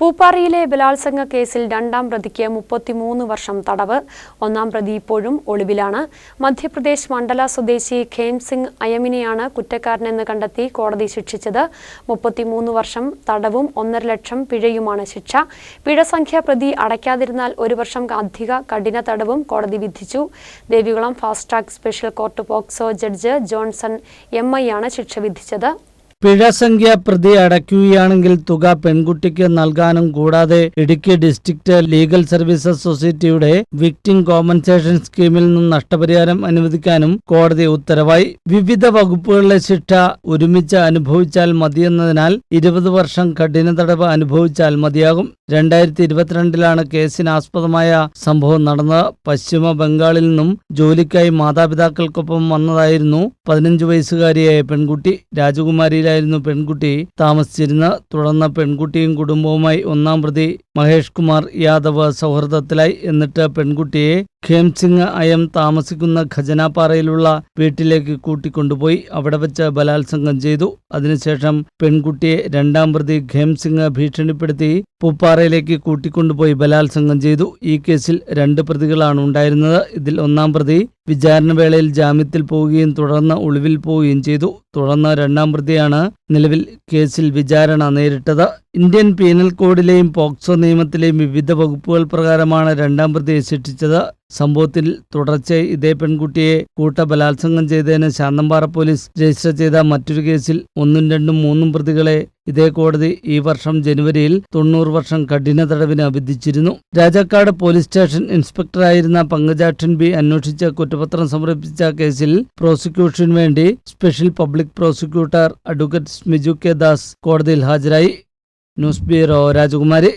പൂപ്പാറിയിലെ ബലാത്സംഗ കേസിൽ രണ്ടാം പ്രതിക്ക് മുപ്പത്തിമൂന്ന് വർഷം തടവ്. ഒന്നാം പ്രതി ഇപ്പോഴും ഒളിവിലാണ്. മധ്യപ്രദേശ് മണ്ഡല സ്വദേശി ഖേം സിംഗ് അയമിനെയാണ് കുറ്റക്കാരനെന്ന് കണ്ടെത്തി കോടതി ശിക്ഷിച്ചത്. മുപ്പത്തിമൂന്ന് വർഷം തടവും ഒന്നര ലക്ഷം പിഴയുമാണ് ശിക്ഷ. പിഴ സംഖ്യ പ്രതി അടയ്ക്കാതിരുന്നാൽ ഒരു വർഷം അധിക കഠിന തടവും കോടതി വിധിച്ചു. Devikulam fast track special court POCSO judge Johnson M I ആണ് ശിക്ഷ വിധിച്ചത്. പിഴസംഖ്യ പ്രതി അടയ്ക്കുകയാണെങ്കിൽ തുക പെൺകുട്ടിക്ക് നൽകാനും കൂടാതെ ഇടുക്കി ഡിസ്ട്രിക്ട് ലീഗൽ സർവീസസ് സൊസൈറ്റിയുടെ വിക്ടിം കോമ്പൻസേഷൻ സ്കീമിൽ നിന്ന് നഷ്ടപരിഹാരം അനുവദിക്കാനും കോടതി ഉത്തരവായി. വിവിധ വകുപ്പുകളിലെ ശിക്ഷ ഒരുമിച്ച് അനുഭവിച്ചാൽ മതിയെന്നതിനാൽ ഇരുപത് വർഷം കഠിന തടവ് അനുഭവിച്ചാൽ മതിയാകും. രണ്ടായിരത്തി ഇരുപത്തിരണ്ടിലാണ് കേസിനാസ്പദമായ സംഭവം നടന്നത്. പശ്ചിമ ബംഗാളിൽ നിന്നും ജോലിക്കായി മാതാപിതാക്കൾക്കൊപ്പം വന്നതായിരുന്നു പതിനഞ്ച് വയസ്സുകാരിയായ പെൺകുട്ടി. രാജകുമാരിയിലായിരുന്നു പെൺകുട്ടി താമസിച്ചിരുന്ന തുടർന്ന പെൺകുട്ടിയും കുടുംബവുമായി ഒന്നാം പ്രതി മഹേഷ് കുമാർ യാദവ് സൗഹൃദത്തിലായി. എന്നിട്ട് പെൺകുട്ടിയെ ഖേംസിംഗ് അയം താമസിക്കുന്ന ഖജനാപ്പാറയിലുള്ള വീട്ടിലേക്ക് കൂട്ടിക്കൊണ്ടുപോയി അവിടെ വെച്ച് ബലാത്സംഗം ചെയ്തു. അതിനുശേഷം പെൺകുട്ടിയെ രണ്ടാം പ്രതി ഖേംസിംഗ് ഭീഷണിപ്പെടുത്തി പൂപ്പാറയിലേക്ക് കൂട്ടിക്കൊണ്ടുപോയി ബലാത്സംഗം ചെയ്തു. ഈ കേസിൽ രണ്ട് പ്രതികളാണ് ഉണ്ടായിരുന്നത്. ഇതിൽ ഒന്നാം പ്രതി വിചാരണ വേളയിൽ ജാമ്യത്തിൽ പോവുകയും തുടർന്ന് ഒളിവിൽ പോവുകയും ചെയ്തു. തുടർന്ന് രണ്ടാം പ്രതിയാണ് നിലവിൽ കേസിൽ വിചാരണ നേരിട്ടത്. ഇന്ത്യൻ പീനൽ കോഡിലെയും പോക്സോ നിയമത്തിലെയും വിവിധ വകുപ്പുകൾ പ്രകാരമാണ് രണ്ടാം പ്രതിയെ ശിക്ഷിച്ചത്. സംഭവത്തിൽ തുടർച്ച ഇതേ പെൺകുട്ടിയെ കൂട്ട ബലാത്സംഗം ചെയ്തതിന് ശാന്തമ്പാറ പോലീസ് രജിസ്റ്റർ ചെയ്ത മറ്റൊരു കേസിൽ ഒന്നും രണ്ടും മൂന്നും പ്രതികളെ ഇതേ കോടതി ഈ വർഷം ജനുവരിയിൽ തൊണ്ണൂറ് വർഷം കഠിന തടവിന് വിധിച്ചിരുന്നു രാജാക്കാട് പോലീസ് സ്റ്റേഷൻ ഇൻസ്പെക്ടറായിരുന്ന പങ്കജാക്ഷൻ ബി അന്വേഷിച്ച കുറ്റപത്രം സമർപ്പിച്ച കേസിൽ പ്രോസിക്യൂഷന് വേണ്ടി special public prosecutor advocate Smiju K Das കോടതിയിൽ ഹാജരായി. ന്യൂസ് ബ്യൂറോ രാജകുമാരി.